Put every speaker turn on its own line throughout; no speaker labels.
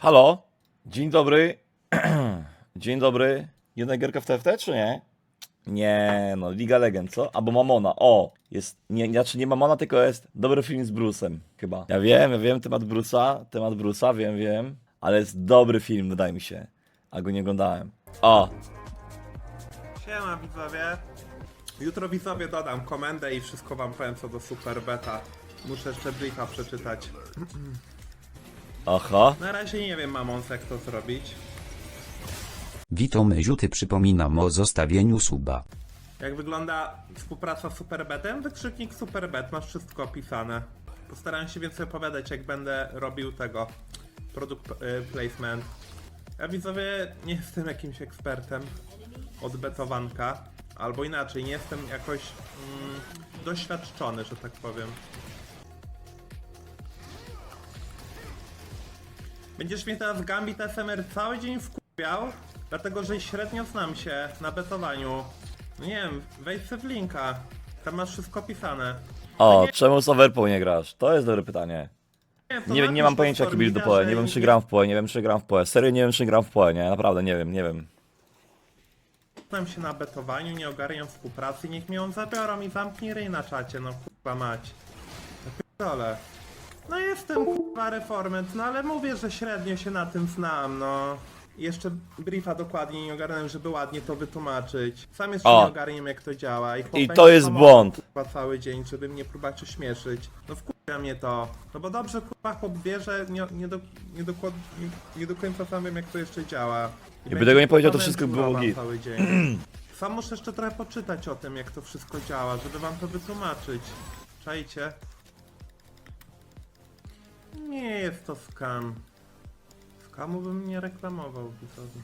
Halo? Dzień dobry. Dzień dobry. Jedna gierka w TFT, czy nie? Nie, no, Liga Legend, co? Albo Mamona. O, jest, nie, znaczy nie Mamona, tylko jest dobry film z Bruce'em, chyba. Ja wiem, ja wiem temat Bruce'a, temat Bruce'a, wiem, wiem, ale jest dobry film, wydaje mi się. A go nie oglądałem. O,
Siema widzowie. Jutro widzowie dodam komendę i wszystko wam powiem co do Super Beta. Muszę jeszcze briefa przeczytać.
aha.
Na razie nie wiem mamons jak to zrobić.
Witam Ziuty przypominam o zostawieniu suba.
Jak wygląda współpraca z Superbetem? Wykrzyknik Superbet, masz wszystko opisane. Postaram się więcej opowiadać jak będę robił tego produkt y, placement. Ja widzowie nie jestem jakimś ekspertem od betowanka, albo inaczej, nie jestem jakoś mm, doświadczony, że tak powiem. Będziesz mnie teraz Gambit SMR cały dzień wkupiał, dlatego że średnio znam się na betowaniu. No nie wiem, wejdź sobie w linka, tam masz wszystko opisane.
O, czemu z Overpool nie grasz? To jest dobre pytanie.
Nie, to
Nie, nie
napisz
mam pojęcia jaki build do
Stormida,
PoE,
że
nie wiem czy gram w PoE, nie wiem czy gram w PoE. Serio nie wiem czy gram w PoE, nie? Naprawdę nie wiem, nie wiem.
Znam się na betowaniu, nie ogarniam współpracy, niech mnie on zabiorą i zamknij ryj na czacie, no kurwa mać. Dole. No jestem kurwa reformant, no ale mówię, że średnio się na tym znam, no. Jeszcze briefa dokładnie nie ogarnąłem, żeby ładnie to wytłumaczyć. Sam jeszcze
O.
nie ogarniam jak to działa. I, chłop
I
będzie
to jest błąd.
Kurwa cały dzień, żeby mnie próbować ośmieszyć. No wkurwia mnie to. No bo dobrze kurwa chłop wie, że nie, nie, do, nie, nie, nie do końca sam wiem jak to jeszcze działa. I będzie
tego nie powiedział, to wszystko by było git.
cały dzień. Sam muszę jeszcze trochę poczytać o tym, jak to wszystko działa, żeby wam to wytłumaczyć. Czajcie? Nie jest to skam. Skamu bym nie reklamował, widzowie.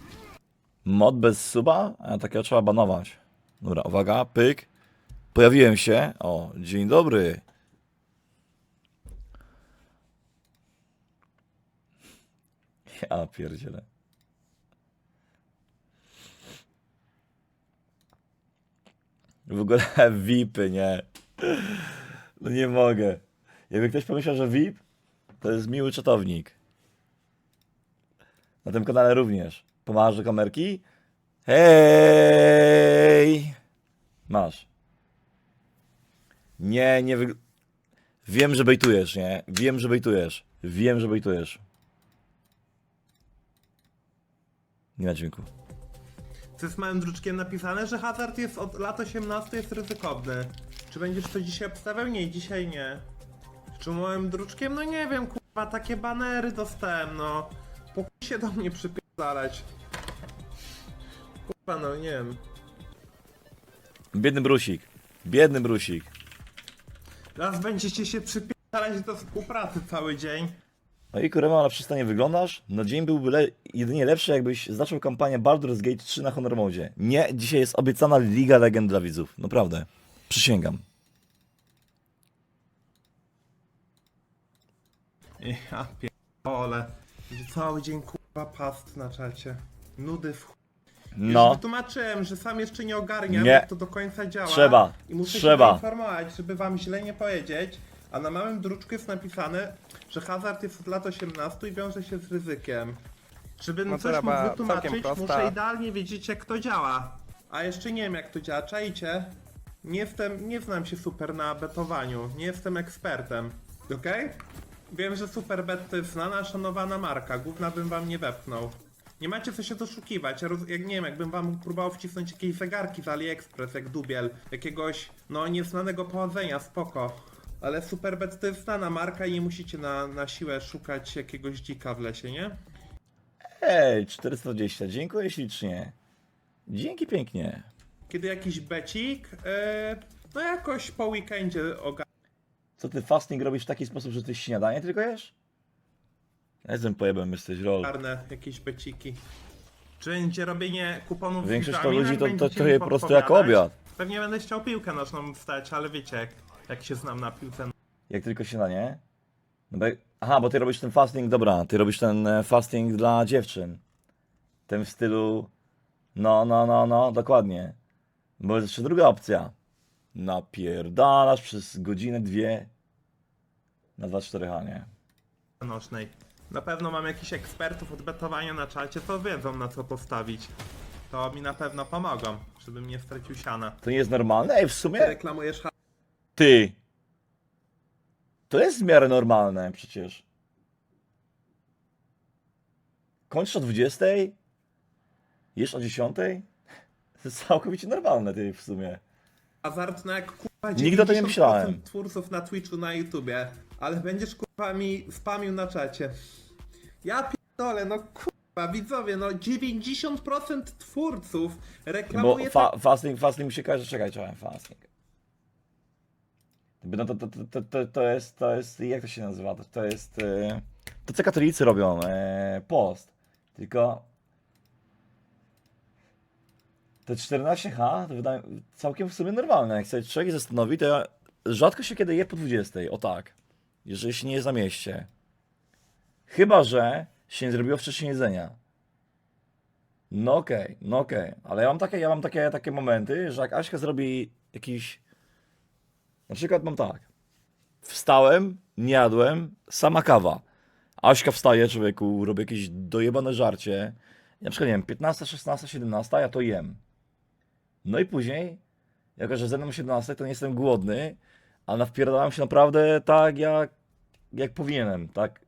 Mod bez suba? A takiego trzeba banować. Dobra, uwaga, pyk. Pojawiłem się. O, dzień dobry. Ja pierdzielę. W ogóle VIPy, nie. No nie mogę. Jakby ktoś pomyślał, że VIP, to jest miły czatownik. Na tym kanale również. Pomagasz do kamerki? Hej! Masz. Nie, nie wyg... Wiem, że bejtujesz, nie? Wiem, że bejtujesz. Wiem, że bejtujesz. Nie ma dźwięku.
Co jest małym druczkiem napisane, że hazard jest od lat 18 jest ryzykowny. Czy będziesz to dzisiaj obstawiał? Nie, dzisiaj nie. Czy małym druczkiem? No nie wiem, kurwa, takie banery dostałem, no. Pokój się do mnie przypierdalać. Kurwa, no nie wiem.
Biedny brusik. Biedny brusik.
Teraz będziecie się przypierdalać do współpracy cały dzień.
No i kurwa, na przystanie wyglądasz? No dzień byłby le jedynie lepszy, jakbyś zaczął kampanię Baldur's Gate 3 na Honor Mode. Nie, dzisiaj jest obiecana Liga Legend dla widzów. Naprawdę. Przysięgam.
Ja pierdolę. Będzie cały dzień kurwa past na czacie. Nudy w chuj. Już
No.
wytłumaczyłem, że sam jeszcze nie ogarniam,
Nie.
jak to do końca działa.
Trzeba.
I muszę
Trzeba.
się poinformować, żeby wam źle nie powiedzieć. A na małym druczku jest napisane, że hazard jest od lat 18 i wiąże się z ryzykiem. Żebym
No to
coś mógł wytłumaczyć,
prosta.
muszę idealnie wiedzieć jak to działa. A jeszcze nie wiem jak to działa, czajcie? Nie jestem, nie znam się super na betowaniu, nie jestem ekspertem. Okej? Wiem, że Superbet to jest znana, szanowana marka, główna bym wam nie wepchnął. Nie macie co się doszukiwać, ja roz, jak nie wiem, jakbym wam próbował wcisnąć jakieś zegarki z AliExpress, jak dubiel, jakiegoś, no, nieznanego pochodzenia, spoko. Ale Superbet to jest znana marka i nie musicie na, na siłę szukać jakiegoś dzika w lesie, nie?
Hej, 420, dziękuję ślicznie. Dzięki pięknie.
Kiedy jakiś becik, yy, no jakoś po weekendzie
Co ty fasting robisz w taki sposób, że ty śniadanie tylko jesz? Ja jestem pojebem, jesteś rol.
ogarnę jakieś beciki. Czy będzie robienie kuponów
Większość to ludzi
jak
to- to
będziecie
trochę
mi
po prostu jako
podpowiadać?
obiad.
Pewnie będę chciał piłkę nożną wstać, ale wiecie, jak, jak się znam na piłce
Jak tylko śniadanie? No bo, aha, bo ty robisz ten fasting, dobra, ty robisz ten e, fasting dla dziewczyn. Ten w stylu, no, no, no, no, dokładnie. Bo jest jeszcze druga opcja. Napierdalasz przez godzinę, dwie na 2-4 nie?
nożnej. Na pewno mam jakichś ekspertów od betowania na czacie, to wiedzą na co postawić. To mi na pewno pomogą, żebym nie stracił siana.
To nie jest normalne? Ej, w
Ty
sumie...
reklamujesz ha-
Ty! To jest w miarę normalne przecież. Kończysz o 20? Jesz o 10? To jest całkowicie normalne ty w sumie.
hazard na jak kurwa
Nigdy o tym nie
90%
myślałem.
twórców na Twitchu, na YouTubie, ale będziesz kurwa mi spamił na czacie. Ja pierdolę, no kurwa, widzowie, no 90% twórców
Bo
reklamuje
fa fasting, fasting mi się kojarzy, czekaj, czekaj, fasting. No to, to, to, to, to, to jest, to jest, jak to się nazywa? To, to jest, e, to co katolicy robią, e, post. Tylko te 14H to wydaje całkiem w sumie normalne. Jak sobie człowiek zastanowi, to ja rzadko się kiedy je po 20, o tak. Jeżeli się nie jest na mieście. Chyba, że się nie zrobiło wcześniej jedzenia. No okej, no okej, ale ja mam takie, ja mam takie, takie momenty, że jak Aśka zrobi jakiś, na przykład mam tak, wstałem, nie jadłem, sama kawa, Aśka wstaje, człowieku, robi jakieś dojebane żarcie, na przykład, nie wiem, 15, 16, 17, ja to jem. No i później, jako że ze mną 17, to nie jestem głodny, a nawpierdalałem się naprawdę tak, jak, jak powinienem, tak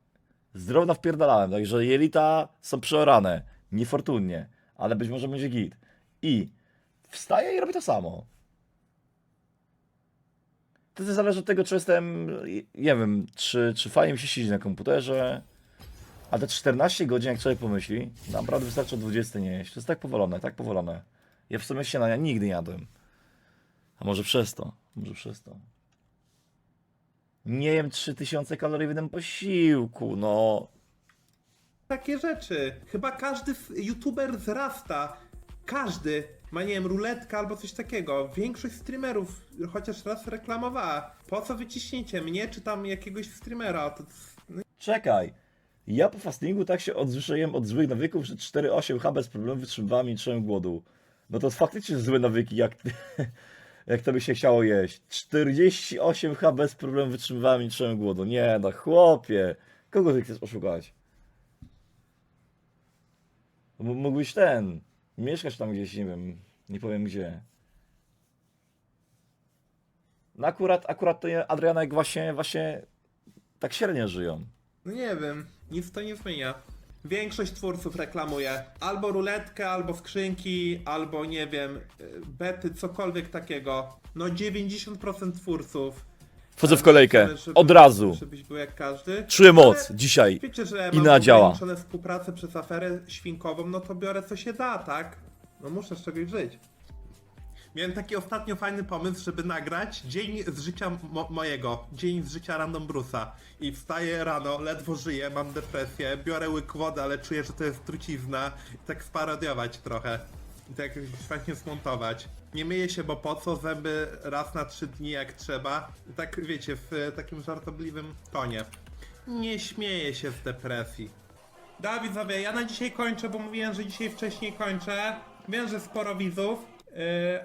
zdrowo nawpierdalałem, także jelita są przeorane, niefortunnie, ale być może będzie git. I wstaję i robię to samo. To zależy od tego, czy jestem, nie wiem, czy, czy fajnie mi się siedzi na komputerze, a te 14 godzin, jak człowiek pomyśli, naprawdę wystarczy o 20 nie jeść. To jest tak powolone, tak powolone. Ja w sumie śniadania nigdy nie jadłem. A może przez to, może przez to. Nie jem 3000 kalorii w jednym posiłku, no.
takie rzeczy. Chyba każdy youtuber zrasta. Każdy ma, nie wiem, ruletkę albo coś takiego. Większość streamerów chociaż raz reklamowała. Po co wyciśniecie mnie, czy tam jakiegoś streamera? To, no,
Czekaj. Ja po fastingu tak się odzwyczaiłem od złych nawyków, że 4-8H bez problemu wytrzymywałem i czułem głodu. No to faktycznie złe nawyki, jak, jak to by się chciało jeść. 48H bez problemu wytrzymywałem i nie głodu. Nie no, chłopie. Kogo ty chcesz oszukać? M- mógłbyś ten, mieszkać tam gdzieś, nie wiem, nie powiem gdzie. No akurat, akurat to Adrianek właśnie, właśnie tak średnio żyją.
no nie wiem, nic to nie zmienia. Większość twórców reklamuje albo ruletkę, albo skrzynki, albo nie wiem, y, bety, cokolwiek takiego. No 90% twórców.
Wchodzę w kolejkę.
Żeby-
Od razu.
Żebyś był jak każdy.
Czuję moc dzisiaj.
Wiecie, że
Inna
mam
działa.
współpracę przez aferę świnkową, no to biorę co się da, tak? No muszę z czegoś żyć. Miałem taki ostatnio fajny pomysł, żeby nagrać dzień z życia mo- mojego, dzień z życia Random Bruce'a. I wstaję rano, ledwo żyję, mam depresję, biorę łyk wody, ale czuję, że to jest trucizna. I tak sparodiować trochę. I tak fajnie smontować. Nie myję się, bo po co? Zęby raz na trzy dni jak trzeba. I tak wiecie, w takim żartobliwym tonie. Nie śmieję się z depresji. Da widzowie, ja na dzisiaj kończę, bo mówiłem, że dzisiaj wcześniej kończę. Wiem, że sporo widzów,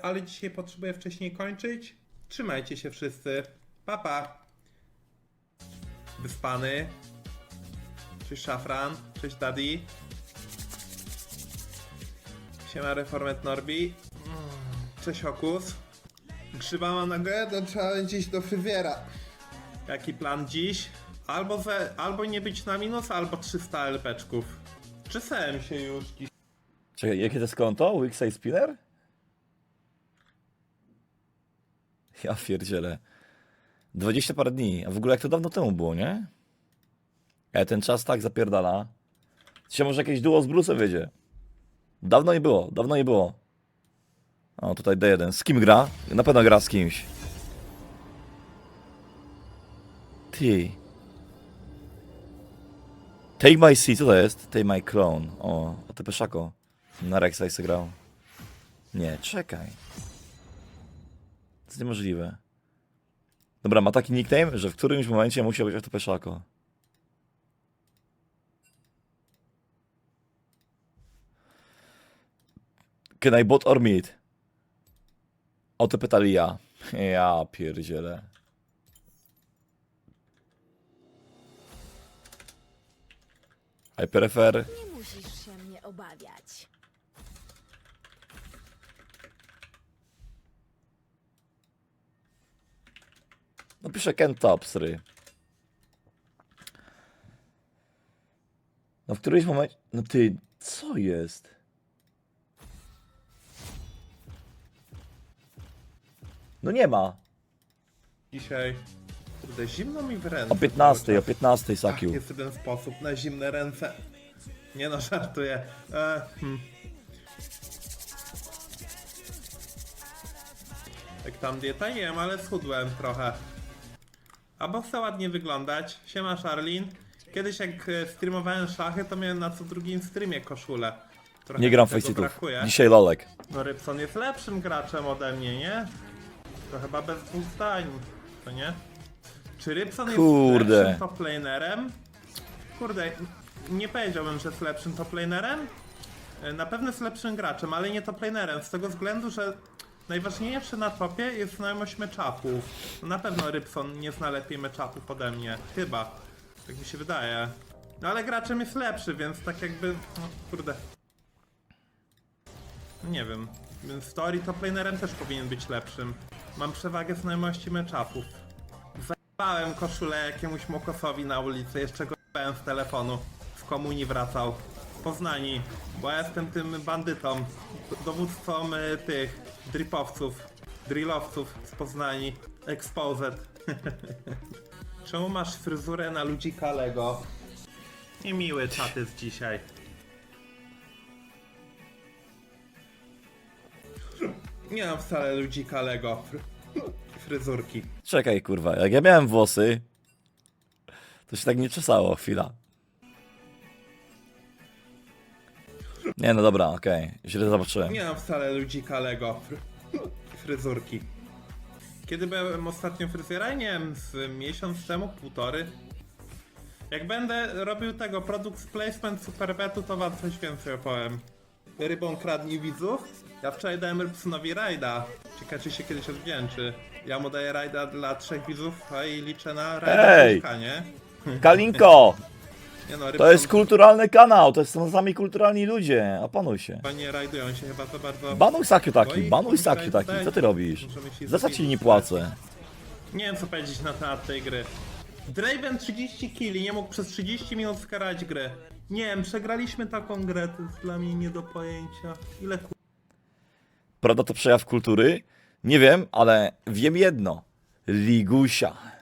ale dzisiaj potrzebuję wcześniej kończyć. Trzymajcie się wszyscy. Pa pa. Wyspany. Cześć Szafran. Cześć Daddy. Siema Reformet Norbi. Cześć Okus. Grzyba mam na to trzeba będzie iść do fryzjera. Jaki plan dziś? Albo, ze, albo nie być na minus, albo 300 LPczków. Czesałem się już dziś.
Czekaj, jakie to jest konto? Wixside Spinner? Ja pierdzielę. 20 parę dni. A w ogóle jak to dawno temu było, nie? E, ten czas tak zapierdala. Dzisiaj może jakieś duo z Bruce'em wiedzie. Dawno nie było, dawno nie było. O, tutaj D1. Z kim gra? Na pewno gra z kimś. Ty. Take my seat, co to jest? Take my clone. O, a ty Peszako. Na Rexa grał. Nie, czekaj. To jest niemożliwe. Dobra, ma taki nickname, że w którymś momencie musiał być to Peszako. Can I bot or mid? O to pytali ja. Ja pierdzielę. I prefer...
Nie musisz się mnie obawiać.
No piszę Ken Topsry. No w którymś momencie... No ty, co jest? No nie ma.
Dzisiaj. Kurde, zimno mi w ręce.
O 15,
cały
o
czas.
15
Ach,
Sakiu.
jest jeden sposób na zimne ręce. Nie no, żartuję. E, hmm. Jak tam dieta wiem, ale schudłem trochę. A bo chce ładnie wyglądać. Siema Charlin. Kiedyś jak e, streamowałem szachy, to miałem na co drugim streamie koszulę. Trochę
Nie gram
mi tego
faceitów.
brakuje.
Dzisiaj Lolek.
No Rybson jest lepszym graczem ode mnie, nie? To chyba bez dwóch zdań, to nie? Czy Rybson
Kurde.
jest lepszym top lanerem? Kurde, nie powiedziałbym, że jest lepszym top lanerem. E, Na pewno jest lepszym graczem, ale nie top lanerem, z tego względu, że najważniejsze na topie jest znajomość meczapów. No Na pewno Rybson nie zna lepiej meczapów ode mnie, chyba. Tak mi się wydaje. No ale graczem jest lepszy, więc tak jakby, no kurde, nie wiem. Więc w teorii top lanerem też powinien być lepszym. Mam przewagę znajomości meczapów. Zajebałem koszulę jakiemuś mokosowi na ulicy, jeszcze go z telefonu. Z komunii wracał. W Poznani, bo ja jestem tym bandytą, dowódcą y, tych dripowców, drillowców z Poznani. Exposed. Czemu masz fryzurę na ludzika Lego? Niemiły czat jest dzisiaj. Nie mam wcale ludzika Lego. Fry- Fryzurki.
Czekaj, kurwa, jak ja miałem włosy, to się tak nie czesało, chwila. Nie, no dobra, okej, źle zobaczyłem.
Nie mam wcale ludzika Lego. Fry- Fryzurki. Kiedy byłem ostatnio fryzjera? Nie wiem, z miesiąc temu, półtory. Jak będę robił tego produkt placement superbetu, to wam coś więcej opowiem. Rybą kradnij widzów? Ja wczoraj dałem Rybsonowi rajda. Ciekawe, czy się kiedyś odwdzięczy. Ja mu daję rajda dla trzech widzów, a i liczę na rajda
Ej!
Nie?
Kalinko!
nie no,
To jest kulturalny kanał, to są sami kulturalni ludzie, opanuj się.
chyba nie rajdują się chyba to bardzo...
Banuj Sakiu taki,
No i
banuj Sakiu taki, co ty robisz? Za co ci nie płacę?
Nie wiem co powiedzieć na temat tej gry. Draven 30 killi, nie mógł przez 30 minut skarać gry. Nie wiem, przegraliśmy taką grę, to jest dla mnie nie do pojęcia. Ile ku...
Prawda to przejaw kultury? Nie wiem, ale wiem jedno. Ligusia.